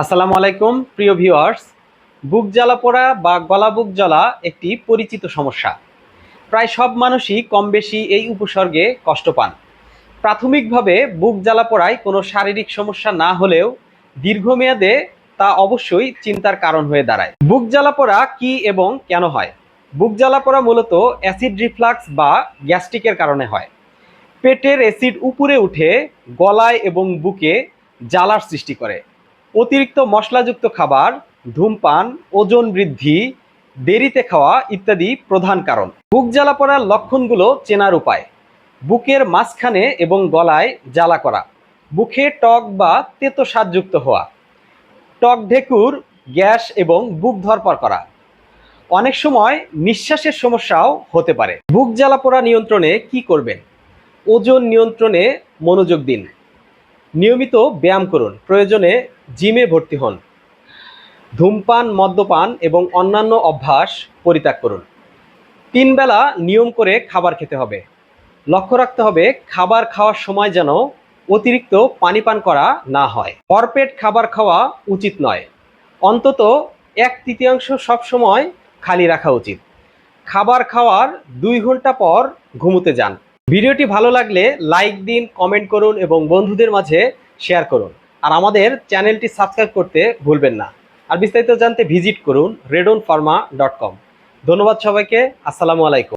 আসসালামু আলাইকুম, প্রিয় ভিউয়ার্স। বুক জ্বালা পোড়া বা গলা বুক জ্বালা একটি পরিচিত সমস্যা। প্রায় সব মানুষই কম বেশি এই উপসর্গে কষ্ট পান। প্রাথমিকভাবে বুক জ্বালা পোড়ায় কোনো শারীরিক সমস্যা না হলেও দীর্ঘমেয়াদে তা অবশ্যই চিন্তার কারণ হয়ে দাঁড়ায়। বুক জ্বালা পোড়া কি এবং কেন হয়? বুক জ্বালা পোড়া মূলত অ্যাসিড রিফ্লাক্স বা গ্যাস্ট্রিকের কারণে হয়। পেটের অ্যাসিড উপরে উঠে গলায় এবং বুকে জ্বালার সৃষ্টি করে। অতিরিক্ত মশলাযুক্ত খাবার, ধূমপান, ওজন বৃদ্ধি, দেরিতে খাওয়া ইত্যাদি প্রধান কারণ। বুক জ্বালা পড়ার লক্ষণগুলো চেনার উপায়। বুকের মাঝখানে এবং গলায় জ্বালা করা। বুকে টক বা তেতো স্বাদযুক্ত হওয়া। টক ঢেকুর, গ্যাস এবং বুক ধরপর করা। অনেক সময় নিঃশ্বাসের সমস্যাও হতে পারে। বুক জ্বালা পোড়া নিয়ন্ত্রণে কি করবেন? ওজন নিয়ন্ত্রণে মনোযোগ দিন। নিয়মিত ব্যায়াম করুন। প্রয়োজনে জিমে ভর্তি হন। ধূমপান, মদ্যপান এবং অন্যান্য অভ্যাস পরিত্যাগ করুন। তিন বেলা নিয়ম করে খাবার খেতে হবে। লক্ষ্য রাখতে হবে খাবার খাওয়ার সময় যেন অতিরিক্ত পানি পান করা না হয়। ভরপেট খাবার খাওয়া উচিত নয়। অন্তত এক তৃতীয়াংশ সবসময় খালি রাখা উচিত। খাবার খাওয়ার দুই ঘণ্টা পর ঘুমোতে যান। ভিডিওটি ভালো লাগলে লাইক দিন, কমেন্ট করুন এবং বন্ধুদের মাঝে শেয়ার করুন। আর আমাদের চ্যানেলটি সাবস্ক্রাইব করতে ভুলবেন না। আর বিস্তারিত জানতে ভিজিট করুন রেডন ফার্মা ডট কম। ধন্যবাদ সবাইকে, আসসালামু আলাইকুম।